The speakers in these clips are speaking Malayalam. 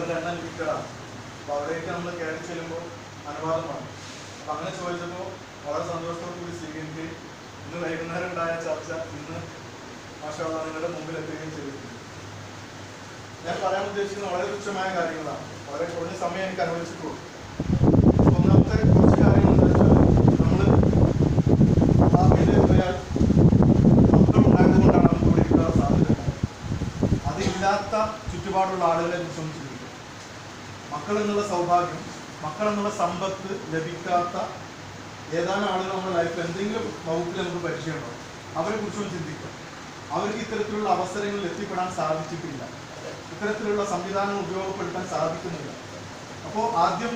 അതുപോലെ എണ്ണ ലിമിറ്റഡാണ് അപ്പോൾ അവിടേക്ക് നമ്മൾ കയറി ചെല്ലുമ്പോൾ അനുവാദമാണ് അപ്പോൾ അങ്ങനെ ചോദിച്ചപ്പോൾ വളരെ സന്തോഷത്തോടു കൂടി സ്വീകരിക്കുകയും ഇന്ന് വൈകുന്നേരം ഉണ്ടായ ചർച്ച ഇന്ന് മാഷാള നിങ്ങളുടെ മുമ്പിൽ എത്തുകയും ചെയ്തിട്ടുണ്ട് ഞാൻ പറയാൻ ഉദ്ദേശിക്കുന്ന വളരെ തുച്ഛമായ കാര്യങ്ങളാണ്. വളരെ കുറഞ്ഞ സമയം എനിക്ക് അനുവദിച്ചിട്ടുള്ളൂ. ഒന്നാമത്തെ കുറച്ച് കാര്യങ്ങൾ നമ്മൾ ഭാവിയിൽ പോയാൽ മക്കൾ ഉണ്ടായതുകൊണ്ടാണ് നമുക്ക് ഇവിടെ സാധ്യത. അതില്ലാത്ത ചുറ്റുപാടുള്ള ആളുകളെ കുറിച്ച് എന്നുള്ള സൗഭാഗ്യം മക്കൾ എന്നുള്ള സമ്പത്ത് ലഭിക്കാത്ത ഏതാനും ആളുകൾ നമ്മുടെ ലൈഫിൽ എന്തെങ്കിലും വകുപ്പിൽ നമുക്ക് പരിചയമുണ്ടോ? അവരെ കുറിച്ചൊന്ന് ചിന്തിക്കാം അവർക്ക് ഇത്തരത്തിലുള്ള അവസരങ്ങളിൽ എത്തിപ്പെടാൻ സാധിച്ചിട്ടില്ല. ഇത്തരത്തിലുള്ള സംവിധാനങ്ങൾ ഉപയോഗപ്പെടുത്താൻ സാധിക്കുന്നില്ല. അപ്പോൾ ആദ്യം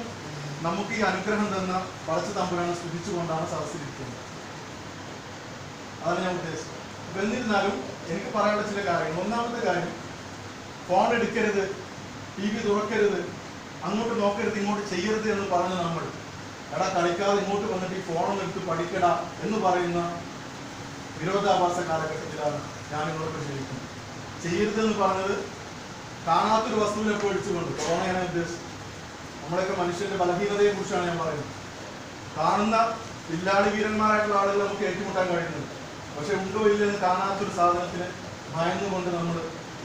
നമുക്ക് ഈ അനുഗ്രഹം തന്ന വളച്ചു തമ്പുരാനെ സ്തുതിച്ചുകൊണ്ടാണ് സദസ്സിലിരിക്കുന്നത്. അതാണ് ഞാൻ ഉദ്ദേശിച്ചത്. അപ്പൊ എന്നിരുന്നാലും എനിക്ക് പറയാനുള്ള ചില കാര്യങ്ങൾ. ഒന്നാമത്തെ കാര്യം ഫോൺ എടുക്കരുത് ടി വി തുറക്കരുത് അങ്ങോട്ട് നോക്കരുത് ഇങ്ങോട്ട് ചെയ്യരുത് എന്ന് പറഞ്ഞ നമ്മൾ. എടാ കളിക്കാതെ ഇങ്ങോട്ട് വന്നിട്ട് ഈ ഫോണൊന്നും എടുത്ത് പഠിക്കട എന്ന് പറയുന്ന വിരോധാഭാസ കാലഘട്ടത്തിലാണ് ഞാൻ ഇങ്ങോട്ട് ജീവിക്കുന്നത്. ചെയ്യരുത് എന്ന് പറഞ്ഞത് കാണാത്തൊരു വസ്തുവിനെ ഒഴിച്ചുകൊണ്ട് കൊറോണയാണ് ഉദ്ദേശിച്ചത്. നമ്മളൊക്കെ മനുഷ്യന്റെ ബലഹീനതയെ കുറിച്ചാണ് ഞാൻ പറയുന്നത്. കാണുന്ന വില്ലാളി വീരന്മാരായിട്ടുള്ള ആളുകൾ നമുക്ക് ഏറ്റുമുട്ടാൻ കഴിയുന്നുണ്ട്. പക്ഷെ ഉണ്ടോ ഇല്ലെന്ന് കാണാത്തൊരു സാധനത്തിന് ഭയന്നുകൊണ്ട് നമ്മൾ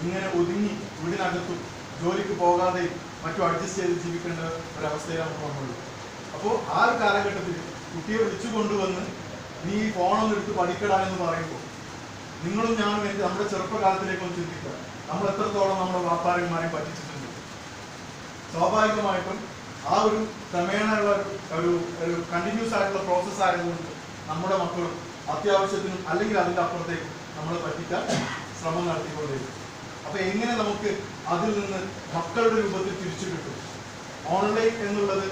ഇങ്ങനെ ഒതുങ്ങി വീടിനകത്തും ജോലിക്ക് പോകാതെയും മറ്റും അഡ്ജസ്റ്റ് ചെയ്ത് ജീവിക്കേണ്ട ഒരവസ്ഥയിലാണ് വന്നുള്ളൂ അപ്പോൾ ആ ഒരു കാലഘട്ടത്തിൽ കുട്ടിയെ വിളിച്ചു കൊണ്ടുവന്ന് നീ ഈ ഫോണൊന്നും എടുത്ത് പഠിക്കടാ എന്ന് പറയുമ്പോൾ നിങ്ങളും ഞാനും എന്റെ നമ്മുടെ ചെറുപ്പകാലത്തിലേക്ക് ഒന്ന് ചിന്തിക്കുക. നമ്മൾ എത്രത്തോളം നമ്മുടെ വാപ്പാരന്മാരെ പറ്റിച്ചിട്ടുണ്ട്. സ്വാഭാവികമായിട്ടും ആ ഒരു ക്രമേണയുള്ള ഒരു- ഒരു കണ്ടിന്യൂസ് ആയിട്ടുള്ള പ്രോസസ്സ് ആയതുകൊണ്ട് നമ്മുടെ മക്കളും അത്യാവശ്യത്തിനും അല്ലെങ്കിൽ അതിന്റെ അപ്പുറത്തേക്കും നമ്മളെ പറ്റിക്കാൻ ശ്രമം നടത്തിക്കൊണ്ടേയിരിക്കും. അപ്പൊ എങ്ങനെ നമുക്ക് അതിൽ നിന്ന് മക്കളുടെ രൂപത്തിൽ തിരിച്ചു കിട്ടും? ഓൺലൈൻ എന്നുള്ളത്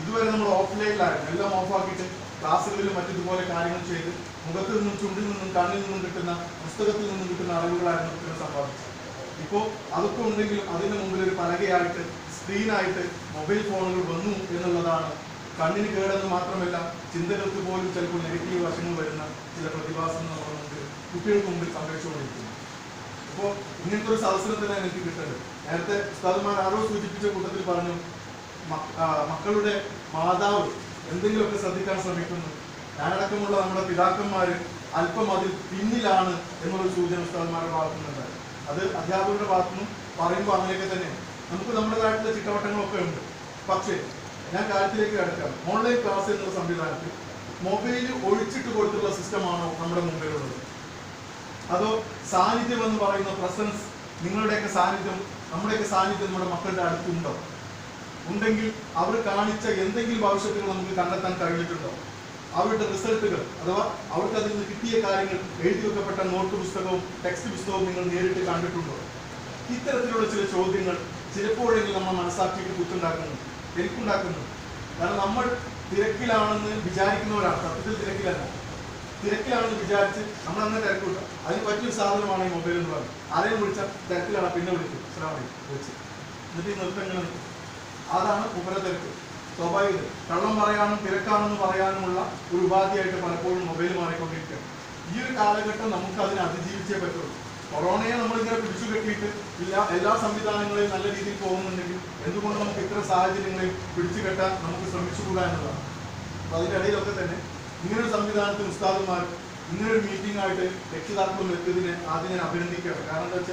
ഇതുവരെ നമ്മൾ ഓഫ്ലൈനിലായിരുന്നു എല്ലാം ഓഫാക്കിയിട്ട് ക്ലാസ്സുകളിലും മറ്റിതുപോലെ കാര്യങ്ങൾ ചെയ്ത് മുഖത്ത് നിന്നും ചുണ്ടിൽ നിന്നും കണ്ണിൽ നിന്നും കിട്ടുന്ന പുസ്തകത്തിൽ നിന്നും കിട്ടുന്ന അറിവുകളായിരുന്നു ഇത്തരം സമ്പാദിച്ചത് ഇപ്പോൾ അതൊക്കെ ഉണ്ടെങ്കിലും അതിന് മുമ്പിൽ ഒരു പലകയായിട്ട് സ്ക്രീനായിട്ട് മൊബൈൽ ഫോണുകൾ വന്നു എന്നുള്ളതാണ് കണ്ണിന് കേടെന്ന് മാത്രമല്ല ചിന്തകൾക്ക് പോലും ചിലപ്പോൾ നെഗറ്റീവ് വശങ്ങൾ വരുന്ന ചില പ്രതിഭാസങ്ങൾ നമ്മുടെ മുമ്പിൽ കുട്ടികൾക്ക് മുമ്പിൽ സംഭവിച്ചുകൊണ്ടിരിക്കുന്നു അപ്പോൾ ഇങ്ങനത്തെ ഒരു സദസ്സിനെ തന്നെ എനിക്ക് കിട്ടുന്നത് നേരത്തെ ഉസ്താദുമാർ ആരോ സൂചിപ്പിച്ച കൂട്ടത്തിൽ പറഞ്ഞു മക്കളുടെ മാതാവ് എന്തെങ്കിലുമൊക്കെ ശ്രദ്ധിക്കാൻ ശ്രമിക്കുന്നു. ഞാനടക്കമുള്ള നമ്മുടെ പിതാക്കന്മാര് അല്പം അതിൽ പിന്നിലാണ് എന്നുള്ള സൂചന ഉസ്താദുമാരുടെ ഭാഗത്തു നിന്നുണ്ടായി അത് അധ്യാപകരുടെ ഭാഗത്തുനിന്നും പറയുമ്പോൾ അങ്ങനെയൊക്കെ തന്നെ നമുക്ക് നമ്മുടേതായിട്ടുള്ള ചിട്ടവട്ടങ്ങളൊക്കെ ഉണ്ട്. പക്ഷേ ഞാൻ കാര്യത്തിലേക്ക് കിടക്കാം. ഓൺലൈൻ ക്ലാസ് എന്നുള്ള സംവിധാനത്തിൽ മൊബൈൽ ഒഴിച്ചിട്ട് കൊടുത്തുള്ള സിസ്റ്റമാണോ നമ്മുടെ മുമ്പിലുള്ളത്? അതോ സാന്നിധ്യം എന്ന് പറയുന്ന പ്രസൻസ് നിങ്ങളുടെയൊക്കെ സാന്നിധ്യം നമ്മുടെയൊക്കെ സാന്നിധ്യം നമ്മുടെ മക്കളുടെ അടുത്തുണ്ടോ? ഉണ്ടെങ്കിൽ അവർ കാണിച്ച എന്തെങ്കിലും ഭവിഷ്യത്തുകൾ നമുക്ക് കണ്ടെത്താൻ കഴിഞ്ഞിട്ടുണ്ടോ? അവരുടെ റിസൾട്ടുകൾ അഥവാ അവർക്ക് അതിൽ നിന്ന് കിട്ടിയ കാര്യങ്ങൾ എഴുതി വെക്കപ്പെട്ട നോട്ട് പുസ്തകവും ടെക്സ്റ്റ് പുസ്തകവും നിങ്ങൾ നേരിട്ട് കണ്ടിട്ടുണ്ടോ? ഇത്തരത്തിലുള്ള ചില ചോദ്യങ്ങൾ ചിലപ്പോഴെങ്കിലും നമ്മൾ മനസ്സാക്കിയിട്ട് കുത്തുണ്ടാക്കുന്നു എനിക്കുണ്ടാക്കുന്നു. കാരണം നമ്മൾ തിരക്കിലാണെന്ന് വിചാരിക്കുന്നവരാണ് സത്യത്തിൽ തിരക്കിലല്ല. തിരക്കിലാണെന്ന് വിചാരിച്ച് നമ്മൾ അങ്ങനെ തിരക്കില്ല അതിന് പറ്റിയൊരു സാധനമാണ് ഈ മൊബൈൽ എന്ന് പറയുന്നത്. ആരെയും വിളിച്ചാൽ തിരക്കിലാണ്. പിന്നെ വിളിക്കും. ശ്രാവണി വിളിച്ച്. എന്നിട്ട് ഈ നൃത്തം നിൽക്കും അതാണ് ഉപരതിരക്ക് സ്വാഭാവികത. കള്ളം പറയാനും തിരക്കാണെന്ന് പറയാനുമുള്ള ഒരു ഉപാധിയായിട്ട് പലപ്പോഴും മൊബൈൽ മാറിക്കൊണ്ടിരിക്കുകയാണ്. ഈ ഒരു കാലഘട്ടം നമുക്ക് അതിനെ അതിജീവിച്ചേ പറ്റുള്ളൂ. കൊറോണയെ നമ്മൾ ഇങ്ങനെ പിടിച്ചു കെട്ടിയിട്ട് എല്ലാ എല്ലാ സംവിധാനങ്ങളെയും നല്ല രീതിയിൽ പോകുന്നുണ്ടെങ്കിൽ എന്തുകൊണ്ട് നമുക്ക് ഇത്ര സാഹചര്യങ്ങളെയും പിടിച്ചു കെട്ടാൻ നമുക്ക് ശ്രമിച്ചുകൂടാ എന്നതാണ് അപ്പൊ അതിനിടയിലൊക്കെ തന്നെ ഇങ്ങനൊരു സംവിധാനത്തിൽ ഉസ്താദുമാർ ഇങ്ങനൊരു മീറ്റിംഗ് ആയിട്ട് രക്ഷിതാക്കളും എത്തിയതിനെ ആദ്യം ഞാൻ അഭിനന്ദിക്കുകയാണ്. കാരണം എന്താ വെച്ചാൽ